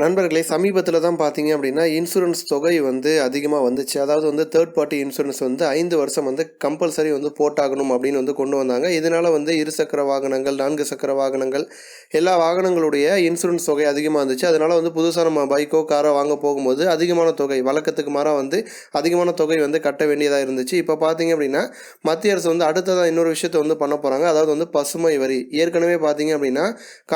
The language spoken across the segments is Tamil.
நண்பர்களே சமீபத்தில் தான் பார்த்தீங்க அப்படின்னா இன்சூரன்ஸ் தொகை வந்து அதிகமாக வந்துச்சு. அதாவது வந்து தேர்ட் பார்ட்டி இன்சூரன்ஸ் வந்து ஐந்து வருஷம் வந்து கம்பல்சரி வந்து போட்டாகணும் அப்படின்னு வந்து கொண்டு வந்தாங்க. இதனால் வந்து இருசக்கர வாகனங்கள் நான்கு சக்கர வாகனங்கள் எல்லா வாகனங்களுடைய இன்சூரன்ஸ் தொகை அதிகமாக இருந்துச்சு. அதனால் வந்து புதுசாக நம்ம பைக்கோ காரோ வாங்க போகும்போது அதிகமான தொகை வழக்கத்துக்கு மாறாக வந்து அதிகமான தொகை வந்து கட்ட வேண்டியதாக இருந்துச்சு. இப்போ பார்த்தீங்க அப்படின்னா மத்திய அரசு வந்து அடுத்ததாக இன்னொரு விஷயத்தை வந்து பண்ண போகிறாங்க அதாவது வந்து பசுமை வரி. ஏற்கனவே பார்த்தீங்க அப்படின்னா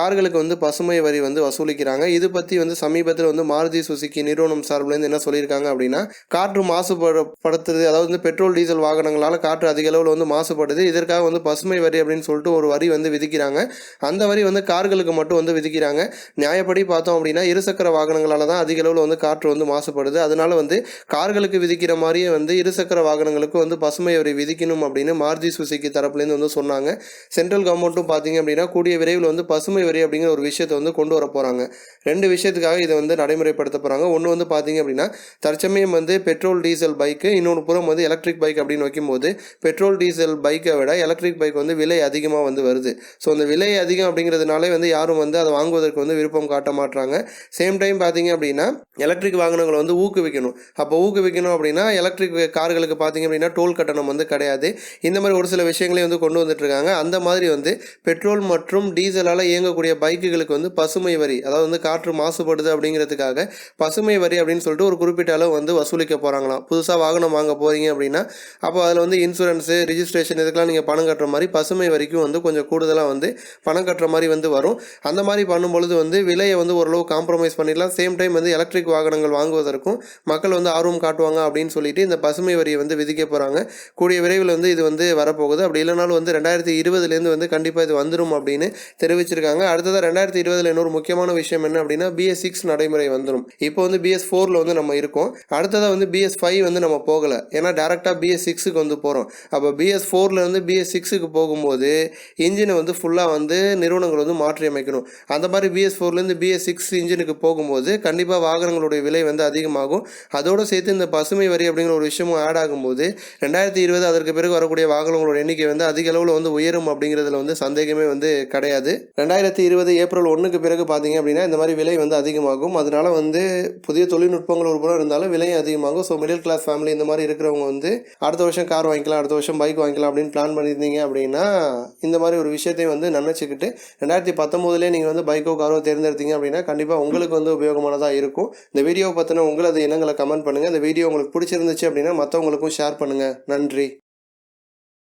கார்களுக்கு வந்து பசுமை வரி வந்து வசூலிக்கிறாங்க. இது பற்றி வந்து சமீபத்தில் வந்து மாருதி சுசுகி நிறுவனம் சார்பிலேருந்து என்ன சொல்லியிருக்காங்க அப்படின்னா காற்று மாசுபடுத்துறது அதாவது வந்து பெட்ரோல் டீசல் வாகனங்களால் காற்று அதிக அளவில் வந்து மாசுபடுது. இதற்காக வந்து பசுமை வரி அப்படின்னு சொல்லிட்டு ஒரு வரி வந்து விதிக்கிறாங்க. அந்த வரி வந்து கார்களுக்கு மட்டும் வந்து விதிக்கிறாங்க. நியாயப்படி பார்த்தோம் அப்படின்னா இருசக்கர வாகனங்களால் தான் அதிக அளவில் வந்து காற்று வந்து மாசுபடுது. அதனால வந்து கார்களுக்கு விதிக்கிற மாதிரியே வந்து இருசக்கர வாகனங்களுக்கு வந்து பசுமை வரி விதிக்கணும் அப்படின்னு மாருதி சுசுகி தரப்புலேருந்து வந்து சொன்னாங்க. சென்ட்ரல் கவர்மெண்ட்டும் பார்த்தீங்க அப்படின்னா கூடிய விரைவில் வந்து பசுமை வரி அப்படிங்கிற ஒரு விஷயத்தை வந்து கொண்டு வர போகிறாங்க ரெண்டு விஷயத்துக்காக இதை வந்து நடைமுறைப்படுத்த போகிறாங்க ஒன்று வந்து பார்த்தீங்க அப்படின்னா தற்சமயம் வந்து பெட்ரோல் டீசல் பைக்கு இன்னொன்று புறம் வந்து எலக்ட்ரிக் பைக் அப்படின்னு வைக்கும்போது பெட்ரோல் டீசல் பைக்கை விட எலக்ட்ரிக் பைக் வந்து விலை அதிகமாக வந்து வருது. ஸோ அந்த விலை அதிகம் அப்படிங்கிறதுனாலே வந்து யாரும் வந்து அதை வாங்குவதற்கு வந்து விருப்பம் காட்ட மாட்டுறாங்க சேம் டைம் பார்த்தீங்க அப்படின்னா எலக்ட்ரிக் வாகனங்களை வந்து ஊக்குவிக்கணும். அப்போ ஊக்குவிக்கணும் அப்படின்னா எலக்ட்ரிக் கார்களுக்கு பார்த்தீங்க அப்படின்னா டோல் கட்டணம் வந்து கிடையாது. இந்த மாதிரி ஒரு சில விஷயங்களையும் வந்து கொண்டு வந்துட்டுருக்காங்க அந்த மாதிரி வந்து பெட்ரோல் மற்றும் டீசலால் இயங்கக்கூடிய பைக்குகளுக்கு வந்து பசுமை வரி அதாவது வந்து காற்று மாசுபடுது அப்படிங்கிறதுக்காக பசுமை வரி அப்படின்னு சொல்லிட்டு ஒரு குறிப்பிட்ட அளவு வந்து வசூலிக்க போகிறாங்களாம் புதுசாக வாகனம் வாங்க போகிறீங்க அப்படின்னா அப்போ அதில் வந்து இன்சூரன்ஸு ரிஜிஸ்ட்ரேஷன் இதுக்கெல்லாம் நீங்கள் பணம் கட்டுற மாதிரி பசுமை வரிக்கும் வந்து கொஞ்சம் கூடுதலாக வந்து பணம் கட்டுற மாதிரி வந்து வரும். அந்த மாதிரி பண்ணும்பொழுது வந்து விலையை வந்து ஓரளவு காம்ப்ரமைஸ் பண்ணிடலாம். சேம் டைம் வந்து எலக்ட்ரிக் வாகனங்கள் வாங்குவதற்கும் மக்கள் வந்து ஆர்வம் காட்டுவாங்க அப்படின்னு சொல்லிட்டு இந்த பசுமை வரியை வந்து விதிக்க போகிறாங்க கூடிய விரைவில் வந்து இது வந்து வரப்போகுது. அப்படி இல்லைனாலும் வந்து ரெண்டாயிரத்தி இருபதுலேருந்து வந்து கண்டிப்பாக இது வந்துடும் அப்படின்னு தெரிவிச்சிருக்காங்க. அடுத்ததாக ரெண்டாயிரத்தி இருபதில் இன்னொரு முக்கியமான விஷயம் என்ன அப்படின்னா பிஎஸ் சிக்ஸ் நடைமுறை வந்துடும் இப்போ வந்து பிஎஸ் ஃபோரில் வந்து நம்ம இருக்கோம். அடுத்ததாக வந்து பிஎஸ் ஃபைவ் வந்து நம்ம போகலை. ஏன்னா டேரெக்டாக பிஎஸ் சிக்ஸுக்கு வந்து போகிறோம் அப்போ பிஎஸ் ஃபோர்லேருந்து பிஎஸ் சிக்ஸுக்கு போகும்போது இன்ஜினை வந்து ஃபுல்லாக வந்து நிறுவனங்கள் வந்து மாற்றி அமைக்கணும். அந்த மாதிரி பிஎஸ் ஃபோர்லேருந்து பிஎஸ் சிக்ஸ் இன்ஜினுக்கு போகும்போது கண்டிப்பாக வாகனங்களுடைய விலை வந்து அதிகமாகும். அதோடு சேர்த்து இந்த பசுமை வரி அப்படிங்கிற ஒரு விஷயமும் ஆட் ஆகும்போது ரெண்டாயிரத்தி இருபது அதற்கு பிறகு வரக்கூடிய வாகனங்களோட எண்ணிக்கை வந்து அதிக அளவில் வந்து உயரும் அப்படிங்கிறதுல வந்து சந்தேகமே வந்து கிடையாது. ரெண்டாயிரத்தி இருபது ஏப்ரல் ஒன்றுக்கு பிறகு பார்த்தீங்க அப்படின்னா இந்த மாதிரி விலை வந்து அதிகமாகும். அதனால் வந்து புதிய தொழில்நுட்பங்கள் ஒரு புறம் இருந்தாலும் விலையும் அதிகமாகும். ஸோ மிடில் கிளாஸ் ஃபேமிலி இந்த மாதிரி இருக்கிறவங்க வந்து அடுத்த வருஷம் கார் வாங்கிக்கலாம் அடுத்த வருஷம் பைக் வாங்கிக்கலாம் அப்படின்னு பிளான் பண்ணியிருந்தீங்க அப்படின்னா இந்த மாதிரி ஒரு விஷயத்தையும் வந்து நினச்சிக்கிட்டு ரெண்டாயிரத்தி பத்தொம்போதுலேயே நீங்கள் வந்து பைக்கோ காரோ தேர்ந்தெடுத்தீங்க அப்படின்னா கண்டிப்பாக உங்களுக்கு வந்து உபயோகமானதாக இருக்கும். இந்த வீடியோவை பற்றின உங்களது எண்ணங்களை கமெண்ட் பண்ணுங்கள் இந்த வீடியோ உங்களுக்கு பிடிச்சிருந்துச்சு அப்படின்னா மற்றவங்களுக்கும் ஷேர் பண்ணுங்கள் நன்றி.